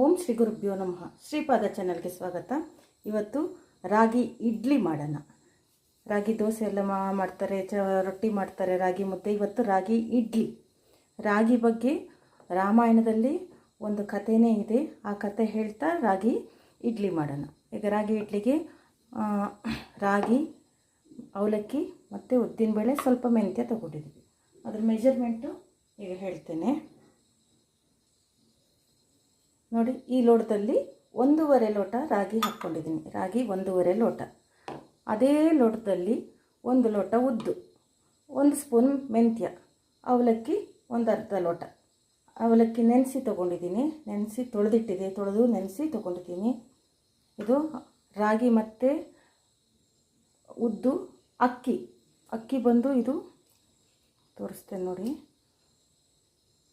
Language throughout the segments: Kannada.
ಓಂ ಶ್ರೀ ಗುರುಭ್ಯೋ ನಮಃ. ಶ್ರೀಪಾದ ಚಾನಲ್ಗೆ ಸ್ವಾಗತ. ಇವತ್ತು ರಾಗಿ ಇಡ್ಲಿ ಮಾಡೋಣ. ರಾಗಿ ದೋಸೆ ಎಲ್ಲ ಮಾಡ್ತಾರೆ, ಚ ರೊಟ್ಟಿ ಮಾಡ್ತಾರೆ, ರಾಗಿ ಮುದ್ದೆ. ಇವತ್ತು ರಾಗಿ ಇಡ್ಲಿ. ರಾಗಿ ಬಗ್ಗೆ ರಾಮಾಯಣದಲ್ಲಿ ಒಂದು ಕಥೆನೇ ಇದೆ. ಆ ಕತೆ ಹೇಳ್ತಾ ರಾಗಿ ಇಡ್ಲಿ ಮಾಡೋಣ. ಈಗ ರಾಗಿ ಇಡ್ಲಿಗೆ ರಾಗಿ, ಅವಲಕ್ಕಿ ಮತ್ತು ಉದ್ದಿನಬೇಳೆ ಸ್ವಲ್ಪ ಮೆಂತ್ಯ ತಗೊಂಡಿದ್ದೀವಿ. ಅದ್ರ ಮೆಜರ್ಮೆಂಟು ಈಗ ಹೇಳ್ತೇನೆ. ನೋಡಿ, ಈ ಲೋಟದಲ್ಲಿ ಒಂದೂವರೆ ಲೋಟ ರಾಗಿ ಹಾಕ್ಕೊಂಡಿದ್ದೀನಿ. ರಾಗಿ ಒಂದೂವರೆ ಲೋಟ. ಅದೇ ಲೋಟದಲ್ಲಿ ಒಂದು ಲೋಟ ಉದ್ದು, ಒಂದು ಸ್ಪೂನ್ ಮೆಂತ್ಯ, ಅವಲಕ್ಕಿ ಒಂದು ಅರ್ಧ ಲೋಟ. ಅವಲಕ್ಕಿ ನೆನೆಸಿ ತೊಗೊಂಡಿದ್ದೀನಿ. ನೆನೆಸಿ ತೊಳೆದಿಟ್ಟಿದೆ, ತೊಳೆದು ನೆನೆಸಿ ತೊಗೊಂಡಿದ್ದೀನಿ. ಇದು ರಾಗಿ ಮತ್ತು ಉದ್ದು ಅಕ್ಕಿ. ಅಕ್ಕಿ ಬಂದು ಇದು ತೋರಿಸ್ತೇನೆ ನೋಡಿ.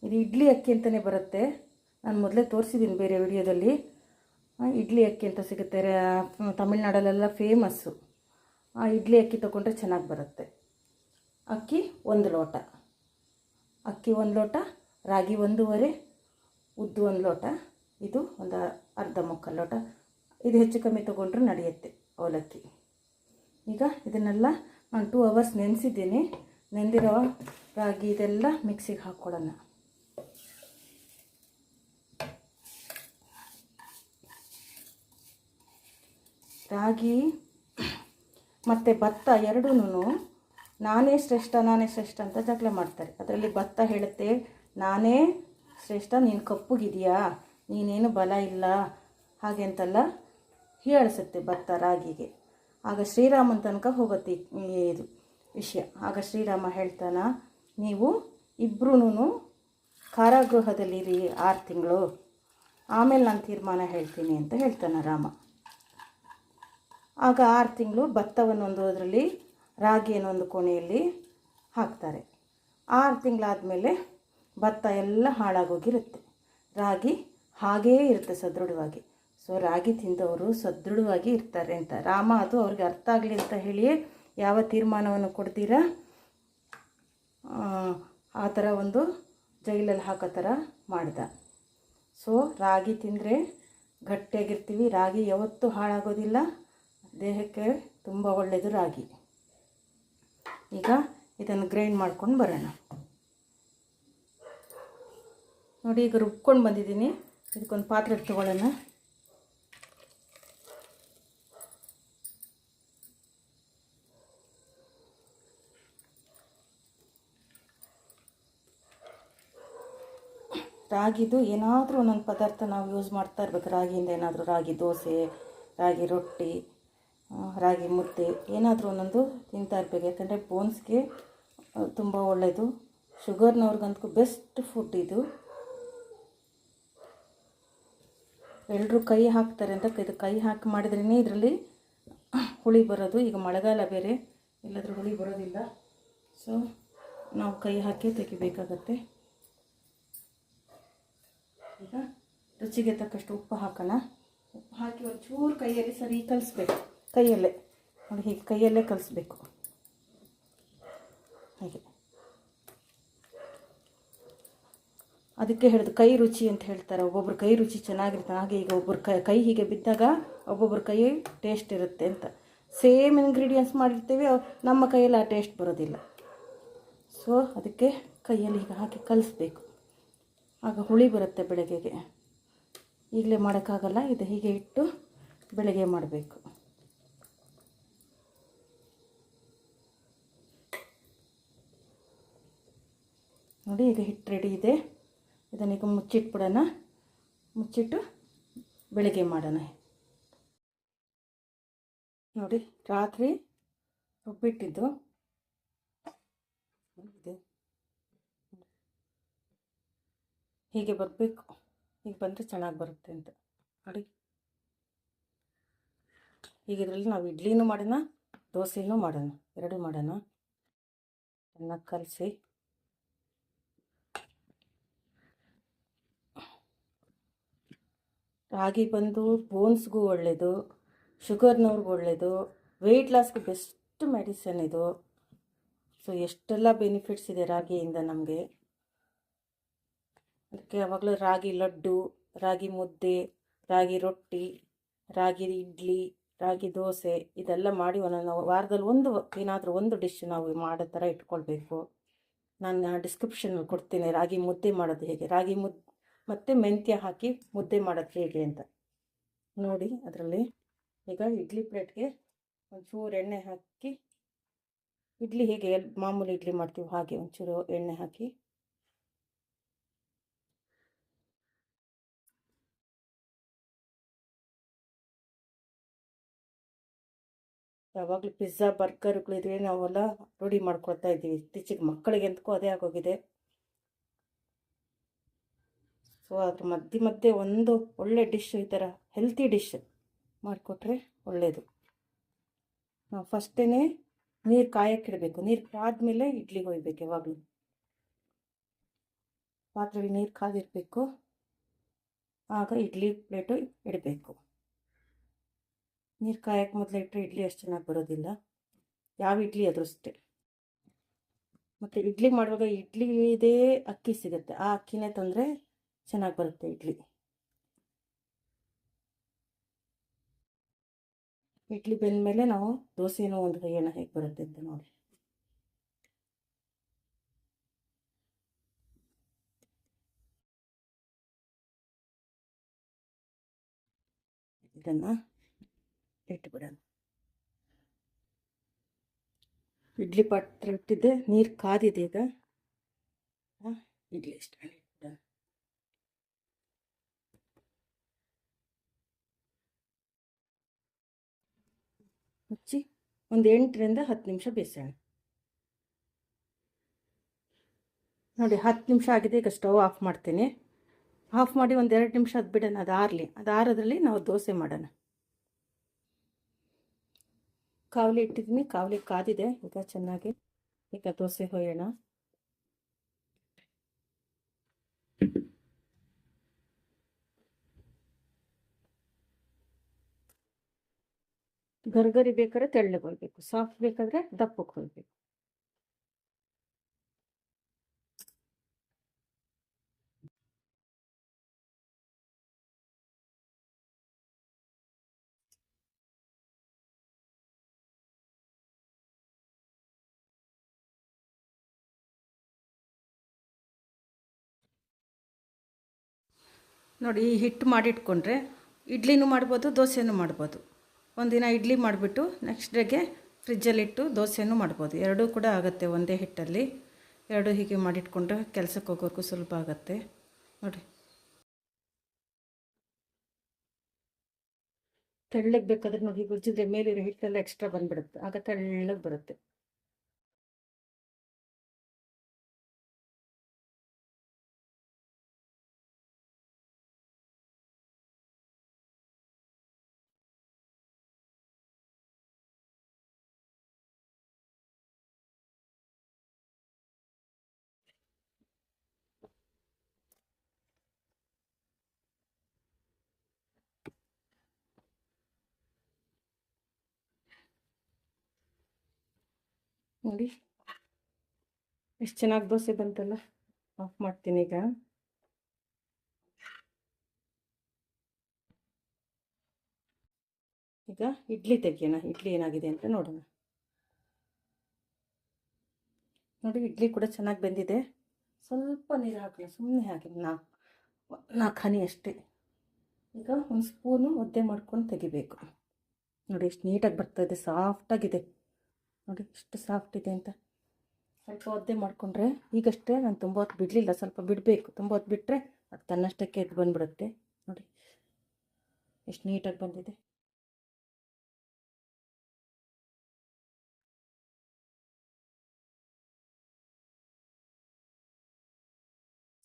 ಇದು ಇಡ್ಲಿ ಅಕ್ಕಿ ಅಂತಲೇ ಬರುತ್ತೆ. ನಾನು ಮೊದಲೇ ತೋರಿಸಿದ್ದೀನಿ ಬೇರೆ ವಿಡಿಯೋದಲ್ಲಿ. ಇಡ್ಲಿ ಅಕ್ಕಿ ಅಂತ ಸಿಗುತ್ತೆ. ತಮಿಳ್ನಾಡಲ್ಲೆಲ್ಲ ಫೇಮಸ್ಸು ಆ, ಇಡ್ಲಿ ಅಕ್ಕಿ ತೊಗೊಂಡ್ರೆ ಚೆನ್ನಾಗಿ ಬರುತ್ತೆ. ಅಕ್ಕಿ ಒಂದು ಲೋಟ. ಅಕ್ಕಿ ಒಂದು ಲೋಟ, ರಾಗಿ ಒಂದೂವರೆ, ಉದ್ದು ಒಂದು ಲೋಟ. ಇದು ಒಂದು ಅರ್ಧ ಮುಕ್ಕಾಲು ಲೋಟ. ಇದು ಹೆಚ್ಚು ಕಮ್ಮಿ ತೊಗೊಂಡ್ರೆ ನಡೆಯುತ್ತೆ ಅವಲಕ್ಕಿ. ಈಗ ಇದನ್ನೆಲ್ಲ ನಾನು ಟೂ ಅವರ್ಸ್ ನೆನೆಸಿದ್ದೀನಿ. ನೆಂದಿರೋ ರಾಗಿ ಇದೆಲ್ಲ ಮಿಕ್ಸಿಗೆ ಹಾಕ್ಕೊಳ್ಳೋಣ. ರಾಗಿ, ಮತ್ತು ಭತ್ತ ಎರಡೂ ನಾನೇ ಶ್ರೇಷ್ಠ ನಾನೇ ಶ್ರೇಷ್ಠ ಅಂತ ಜಗಳ ಮಾಡ್ತಾರೆ. ಅದರಲ್ಲಿ ಭತ್ತ ಹೇಳುತ್ತೆ, ನಾನೇ ಶ್ರೇಷ್ಠ, ನೀನು ಕಪ್ಪುಗಿದೆಯಾ, ನೀನೇನು ಬಲ ಇಲ್ಲ, ಹಾಗೆ ಅಂತೆಲ್ಲ ಹೇಳಿಸುತ್ತೆ ಭತ್ತ ರಾಗಿಗೆ. ಆಗ ಶ್ರೀರಾಮನ ತನಕ ಹೋಗುತ್ತೆ ಇದು ವಿಷಯ. ಆಗ ಶ್ರೀರಾಮ ಹೇಳ್ತಾನ, ನೀವು ಇಬ್ಬರೂ ಕಾರಾಗೃಹದಲ್ಲಿರಿ ಆರು ತಿಂಗಳು. ಆಮೇಲೆ ನಾನು ತೀರ್ಮಾನ ಹೇಳ್ತೀನಿ ಅಂತ ಹೇಳ್ತಾನೆ ರಾಮ. ಆಗ ಆರು ತಿಂಗಳು ಭತ್ತವನ್ನೊಂದು ಅದರಲ್ಲಿ ರಾಗಿಯನ್ನು ಒಂದು ಕೋಣೆಯಲ್ಲಿ ಹಾಕ್ತಾರೆ. ಆರು ತಿಂಗಳಾದಮೇಲೆ ಭತ್ತ ಎಲ್ಲ ಹಾಳಾಗೋಗಿರುತ್ತೆ. ರಾಗಿ ಹಾಗೇ ಇರುತ್ತೆ ಸದೃಢವಾಗಿ. ಸೊ, ರಾಗಿ ತಿಂದವರು ಸದೃಢವಾಗಿ ಇರ್ತಾರೆ ಅಂತ. ರಾಮ, ಅದು ಅವ್ರಿಗೆ ಅರ್ಥ ಆಗಲಿ ಅಂತ ಹೇಳಿಯೇ ಯಾವ ತೀರ್ಮಾನವನ್ನು ಕೊಡ್ತೀರಾ? ಆ ಥರ ಒಂದು ಜೈಲಲ್ಲಿ ಹಾಕೋ ಥರ ಮಾಡ್ದ. ಸೊ, ರಾಗಿ ತಿಂದರೆ ಗಟ್ಟಿಯಾಗಿರ್ತೀವಿ. ರಾಗಿ ಯಾವತ್ತೂ ಹಾಳಾಗೋದಿಲ್ಲ. ದೇಹಕ್ಕೆ ತುಂಬ ಒಳ್ಳೆಯದು ರಾಗಿ. ಈಗ ಇದನ್ನು ಗ್ರೈಂಡ್ ಮಾಡ್ಕೊಂಡು ಬರೋಣ. ನೋಡಿ, ಈಗ ರುಬ್ಕೊಂಡು ಬಂದಿದ್ದೀನಿ. ಇದಕ್ಕೊಂದು ಪಾತ್ರೆ ತಗೊಳ್ಳೋಣ. ರಾಗಿದು ಏನಾದರೂ ಒಂದೊಂದು ಪದಾರ್ಥ ನಾವು ಯೂಸ್ ಮಾಡ್ತಾ ಇರ್ಬೇಕು. ರಾಗಿಯಿಂದ ಏನಾದರೂ ರಾಗಿ ದೋಸೆ, ರಾಗಿ ರೊಟ್ಟಿ. ರಾಗಿ ಮುದ್ದೆ ಏನಾದರೂ ಒಂದೊಂದು ತಿಂತಾ ಇರಬೇಕು. ಯಾಕಂದರೆ ಬೋನ್ಸ್ಗೆ ತುಂಬ ಒಳ್ಳೆಯದು ಶುಗರ್ನವ್ರಿಗಂತೂ ಬೆಸ್ಟ್ ಫುಡ್ ಇದು. ಎಲ್ಲರೂ ಕೈ ಹಾಕ್ತಾರೆ ಅಂತ ಇದು ಕೈ ಹಾಕಿ ಮಾಡಿದ್ರೇ ಇದರಲ್ಲಿ ಹುಳಿ ಬರೋದು. ಈಗ ಮಳೆಗಾಲ ಬೇರೆ, ಎಲ್ಲಾದರೂ ಹುಳಿ ಬರೋದಿಲ್ಲ. ಸೊ ನಾವು ಕೈ ಹಾಕಿ ತೆಗಿಬೇಕಾಗತ್ತೆ. ಈಗ ರುಚಿಗೆ ತಕ್ಕಷ್ಟು ಉಪ್ಪು ಹಾಕೋಣ ಉಪ್ಪು ಹಾಕಿ ಒಂಚೂರು ಕೈಯಲ್ಲಿ ಸರಿ ಕಲಿಸ್ಬೇಕು. ಕೈಯಲ್ಲೇ, ನೋಡಿ ಹೀಗೆ ಕೈಯಲ್ಲೇ ಕಲಿಸ್ಬೇಕು. ಹಾಗೆ. ಅದಕ್ಕೆ ಹೇಳಿದು ಕೈ ರುಚಿ ಅಂತ ಹೇಳ್ತಾರೆ. ಒಬ್ಬೊಬ್ರು ಕೈ ರುಚಿ ಚೆನ್ನಾಗಿರುತ್ತೆ. ಹಾಗೆ ಈಗ ಒಬ್ಬರು ಕೈ ಹೀಗೆ ಬಿದ್ದಾಗ ಒಬ್ಬೊಬ್ರ ಕೈ ಟೇಸ್ಟ್ ಇರುತ್ತೆ ಅಂತ. ಸೇಮ್ ಇಂಗ್ರೀಡಿಯೆಂಟ್ಸ್ ಮಾಡಿರ್ತೀವಿ, ನಮ್ಮ ಕೈಯಲ್ಲಿ ಆ ಟೇಸ್ಟ್ ಬರೋದಿಲ್ಲ. ಸೊ ಅದಕ್ಕೆ ಕೈಯಲ್ಲಿ ಹೀಗೆ ಹಾಕಿ ಕಲಿಸ್ಬೇಕು. ಆಗ ಹುಳಿ ಬರುತ್ತೆ ಬೆಳಗ್ಗೆಗೆ ಈಗಲೇ ಮಾಡೋಕ್ಕಾಗಲ್ಲ, ಇದು ಹೀಗೆ ಇಟ್ಟು ಬೆಳಗ್ಗೆ ಮಾಡಬೇಕು. ನೋಡಿ, ಈಗ ಹಿಟ್ಟು ರೆಡಿ ಇದೆ. ಇದನ್ನೀಗ ಮುಚ್ಚಿಟ್ಬಿಡೋಣ. ಮುಚ್ಚಿಟ್ಟು ಬೆಳಗ್ಗೆ ಮಾಡೋಣ. ನೋಡಿ, ರಾತ್ರಿ ರುಬ್ಬಿಟ್ಟಿದ್ದು. ಹೀಗೆ ಬರಬೇಕು. ಹೀಗೆ ಬಂದರೆ ಚೆನ್ನಾಗಿ ಬರುತ್ತೆ ಅಂತ. ನೋಡಿ. ಈಗ ಇದರಲ್ಲಿ ನಾವು ಇಡ್ಲಿನೂ ಮಾಡೋಣ, ದೋಸೆನೂ ಮಾಡೋಣ. ಎರಡೂ ಮಾಡೋಣ. ಚೆನ್ನಾಗಿ ಕಲಸಿ. ರಾಗಿ ಬಂದು ಬೋನ್ಸ್ಗೂ ಒಳ್ಳೆಯದು ಶುಗರ್ನವ್ರಿಗೂ ಒಳ್ಳೆಯದು ವೆಯ್ಟ್ ಲಾಸ್ಗೆ ಬೆಸ್ಟ್ ಮೆಡಿಸನ್ ಇದು. ಸೊ ಎಷ್ಟೆಲ್ಲ ಬೆನಿಫಿಟ್ಸ್ ಇದೆ ರಾಗಿಯಿಂದ ನಮಗೆ? ಅದಕ್ಕೆ ಯಾವಾಗಲೂ ರಾಗಿ ಲಡ್ಡು, ರಾಗಿ ಮುದ್ದೆ, ರಾಗಿ ರೊಟ್ಟಿ, ರಾಗಿ ಇಡ್ಲಿ, ರಾಗಿ ದೋಸೆ ಇದೆಲ್ಲ ಮಾಡಿ ಒಂದೊಂದು ವಾರದಲ್ಲಿ ಒಂದು ಏನಾದರೂ ಒಂದು ಡಿಶ್ ನಾವು ಮಾಡೋ ಥರ ಇಟ್ಕೊಳ್ಬೇಕು. ನಾನು ಡಿಸ್ಕ್ರಿಪ್ಷನಲ್ಲಿ ಕೊಡ್ತೀನಿ, ರಾಗಿ ಮುದ್ದೆ ಮಾಡೋದು ಹೇಗೆ? ರಾಗಿ ಮುದ್ದೆ ಮತ್ತು ಮೆಂತ್ಯ ಹಾಕಿ ಮುದ್ದೆ ಮಾಡೋದು ಹೇಗೆ ಅಂತ. ನೋಡಿ ಅದರಲ್ಲಿ ಈಗ ಇಡ್ಲಿ ಪ್ಲೇಟ್ಗೆ ಒಂಚೂರು ಎಣ್ಣೆ ಹಾಕಿ, ಇಡ್ಲಿ ಹೇಗೆ ಮಾಮೂಲಿ ಇಡ್ಲಿ ಮಾಡ್ತೀವಿ ಹಾಗೆ ಒಂಚೂರು ಎಣ್ಣೆ ಹಾಕಿ. ಯಾವಾಗಲೂ ಪಿಜ್ಜಾ, ಬರ್ಗರ್ಗಳಿದ್ರೆ ನಾವೆಲ್ಲ ರೂಢಿ ಮಾಡ್ಕೊಳ್ತಾ ಇದ್ದೀವಿ. ಇತ್ತೀಚೆಗೆ ಮಕ್ಕಳಿಗೆ ಅದೇ ಆಗೋಗಿದೆ. ಸೊ ಅದ್ರ ಮಧ್ಯೆ ಮಧ್ಯೆ ಒಂದು ಒಳ್ಳೆ ಡಿಶ್ ಈ ಥರ ಹೆಲ್ತಿ ಡಿಶ್ ಮಾಡಿಕೊಟ್ರೆ ಒಳ್ಳೆಯದು ನಾವು ಫಸ್ಟೇ ನೀರು ಕಾಯಕ್ಕಿಡಬೇಕು ನೀರು ಕಾದ್ಮೇಲೆ ಇಡ್ಲಿಗೆ ಒಯ್ಬೇಕು ಯಾವಾಗಲೂ. ಪಾತ್ರೆಯಲ್ಲಿ ನೀರು ಕಾದಿರಬೇಕು. ಆಗ ಇಡ್ಲಿ ಪ್ಲೇಟು ಇಡಬೇಕು. ನೀರು ಕಾಯಕ್ಕೆ ಮೊದಲು ಇಟ್ಟರೆ ಇಡ್ಲಿ ಅಷ್ಟು ಚೆನ್ನಾಗಿ ಬರೋದಿಲ್ಲ. ಯಾವ ಇಡ್ಲಿ ಆದರೂ ಅಷ್ಟೇ. ಮತ್ತು ಇಡ್ಲಿ ಮಾಡುವಾಗ ಇಡ್ಲಿ ಇದೇ ಅಕ್ಕಿ ಸಿಗುತ್ತೆ. ಆ ಅಕ್ಕಿನೇ ತಂದರೆ ಚೆನ್ನಾಗಿ ಬರುತ್ತೆ ಇಡ್ಲಿ. ಇಡ್ಲಿ ಬೆಂದ ಮೇಲೆ ನಾವು ದೋಸೆನೂ ಒಂದು ಕೈಯನ್ನ ಹೇಗೆ ಬರುತ್ತೆ ಅಂತ ನೋಡಿ. ಇದನ್ನು ಇಟ್ಬಿಡೋಣ ಇಡ್ಲಿ ಪಾತ್ರೆ ಇಟ್ಟಿದ್ದೆ, ನೀರು ಕಾದಿದೆ ಈಗ. ಇಡ್ಲಿ ಇಷ್ಟ ಇಟ್ಬಿಡೋಣ ಮುಚ್ಚಿ ಒಂದು ಎಂಟರಿಂದ ಹತ್ತು ನಿಮಿಷ ಬೇಯಿಸೋಣ ನೋಡಿ, ಹತ್ತು ನಿಮಿಷ ಆಗಿದೆ, ಈಗ ಸ್ಟವ್ ಆಫ್ ಮಾಡ್ತೀನಿ. ಆಫ್ ಮಾಡಿ ಒಂದು ಎರಡು ನಿಮಿಷ ಅದು ಬಿಡೋಣ, ಅದು ಆರಲಿ. ಅದು ಆರೋದ್ರಲ್ಲಿ ನಾವು ದೋಸೆ ಮಾಡೋಣ. ಕಾವಲಿ ಇಟ್ಟಿದ್ದೀನಿ, ಕಾವಲಿ ಕಾದಿದೆ, ಈಗ ಚೆನ್ನಾಗಿ. ಈಗ ದೋಸೆ ಹೊಯ್ಯೋಣ. ಗರ್ಗರಿ ಬೇಕಾದ್ರೆ ತೆಳ್ಳಗೆ ಹೊಯ್ಬೇಕು ಸಾಫ್ಟ್ ಬೇಕಾದ್ರೆ ದಪ್ಪಕ್ಕೆ ಹೊಯ್ಬೇಕು ನೋಡಿ ಈ ಹಿಟ್ಟು ಮಾಡಿಟ್ಕೊಂಡ್ರೆ, ಇಡ್ಲಿನೂ ಮಾಡ್ಬೋದು, ದೋಸೆನೂ ಮಾಡ್ಬೋದು. ಒಂದಿನ ಇಡ್ಲಿ ಮಾಡಿಬಿಟ್ಟು ನೆಕ್ಸ್ಟ್ ಡೇಗೆ ಫ್ರಿಜ್ಜಲ್ಲಿಟ್ಟು ದೋಸೆನೂ ಮಾಡ್ಬೋದು. ಎರಡೂ ಕೂಡ ಆಗುತ್ತೆ ಒಂದೇ ಹಿಟ್ಟಲ್ಲಿ. ಎರಡು ಹೀಗೆ ಮಾಡಿಟ್ಕೊಂಡ್ರೆ ಕೆಲಸಕ್ಕೆ ಹೋಗೋಕ್ಕೂ ಸುಲಭ ಆಗುತ್ತೆ. ನೋಡಿ ತೆಳ್ಳಗೆ ಬೇಕಾದ್ರೆ ನೋಡಿ ಗುಜ್ಜಿದ್ರೆ ಮೇಲಿರೋ ಹಿಟ್ಟೆಲ್ಲ ಎಕ್ಸ್ಟ್ರಾ ಬಂದುಬಿಡುತ್ತೆ. ಆಗ ತೆಳ್ಳಗೆ ಬರುತ್ತೆ. ನೋಡಿ. ಎಷ್ಟು ಚೆನ್ನಾಗಿ ದೋಸೆ ಬಂತಲ್ಲ. ಆಫ್ ಮಾಡ್ತೀನಿ ಈಗ. ಈಗ ಇಡ್ಲಿ ತೆಗಿಯೋಣ. ಇಡ್ಲಿ ಏನಾಗಿದೆ ಅಂತ ನೋಡೋಣ. ನೋಡಿ, ಇಡ್ಲಿ ಕೂಡ ಚೆನ್ನಾಗಿ ಬೆಂದಿದೆ. ಸ್ವಲ್ಪ ನೀರು ಹಾಕಲ್ಲ ಸುಮ್ಮನೆ ಹಾಕಿ ನಾಲ್ಕು ನಾಲ್ಕು ಹನಿ ಅಷ್ಟೇ. ಈಗ ಒಂದು ಸ್ಪೂನು ಒದ್ದೆ ಮಾಡ್ಕೊಂಡು ತೆಗಿಬೇಕು. ನೋಡಿ, ಎಷ್ಟು ನೀಟಾಗಿ ಬರ್ತಾಯಿದೆ ಸಾಫ್ಟಾಗಿದೆ ನೋಡಿ ಎಷ್ಟು ಸಾಫ್ಟ್ ಇದೆ ಅಂತ. ಸ್ವಲ್ಪ ಒದ್ದೆ ಮಾಡಿಕೊಂಡ್ರೆ ಈಗಷ್ಟೇ ನಾನು ತುಂಬ ಹೊತ್ತು ಬಿಡಲಿಲ್ಲ, ಸ್ವಲ್ಪ ಬಿಡಬೇಕು. ತುಂಬ ಹೊತ್ತು ಬಿಟ್ಟರೆ ಅದು ತನ್ನಷ್ಟಕ್ಕೆ ಎದ್ದು ಬಂದುಬಿಡುತ್ತೆ. ನೋಡಿ, ಎಷ್ಟು ನೀಟಾಗಿ ಬಂದಿದೆ.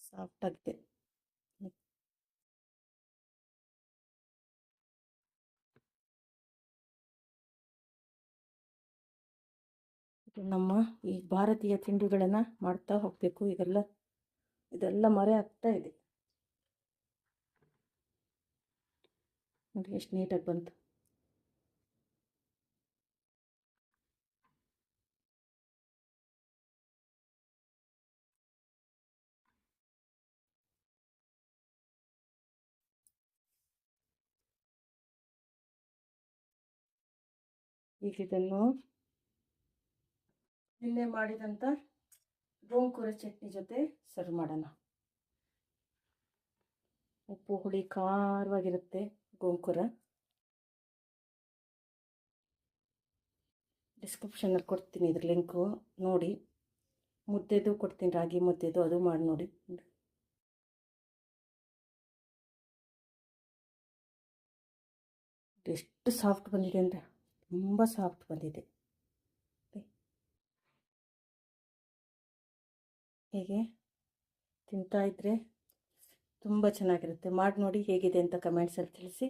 ಸಾಫ್ಟಾಗಿದೆ ನಮ್ಮ ಈ ಭಾರತೀಯ ತಿಂಡಿಗಳನ್ನು ಮಾಡ್ತಾ ಹೋಗಬೇಕು. ಇದೆಲ್ಲ ಇದೆಲ್ಲ ಮರೆ ಆಗ್ತಾ ಇದೆ. ನೋಡಿ ಎಷ್ಟು ನೀಟಾಗಿ ಬಂತು. ಈಗ ಇದನ್ನು ನಿನ್ನೆ ಮಾಡಿದಂಥ ಗೋಂಕೂರ ಚಟ್ನಿ ಜೊತೆ ಸರ್ವ್ ಮಾಡೋಣ. ಉಪ್ಪು ಹುಳಿ ಖಾರವಾಗಿರುತ್ತೆ ಗೋಂಕೂರ. ಡಿಸ್ಕ್ರಿಪ್ಷನಲ್ಲಿ ಕೊಡ್ತೀನಿ ಇದ್ರ ಲಿಂಕು ನೋಡಿ. ಮುದ್ದೆದು ಕೊಡ್ತೀನಿ, ರಾಗಿ ಮುದ್ದೆದು, ಅದು ಮಾಡಿ ನೋಡಿ. ಎಷ್ಟು ಸಾಫ್ಟ್ ಬಂದಿದೆ ಅಂದರೆ ತುಂಬ ಸಾಫ್ಟ್ ಬಂದಿದೆ. ಹೀಗೆ? ತಿಂತಾ ಇದ್ದರೆ ತುಂಬ ಚೆನ್ನಾಗಿರುತ್ತೆ. ಮಾಡಿ ನೋಡಿ ಹೇಗಿದೆ ಅಂತ ಕಮೆಂಟ್ಸಲ್ಲಿ ತಿಳಿಸಿ.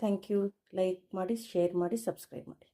ಥ್ಯಾಂಕ್ ಯು ಲೈಕ್ ಮಾಡಿ ಶೇರ್ ಮಾಡಿ ಸಬ್ಸ್ಕ್ರೈಬ್ ಮಾಡಿ.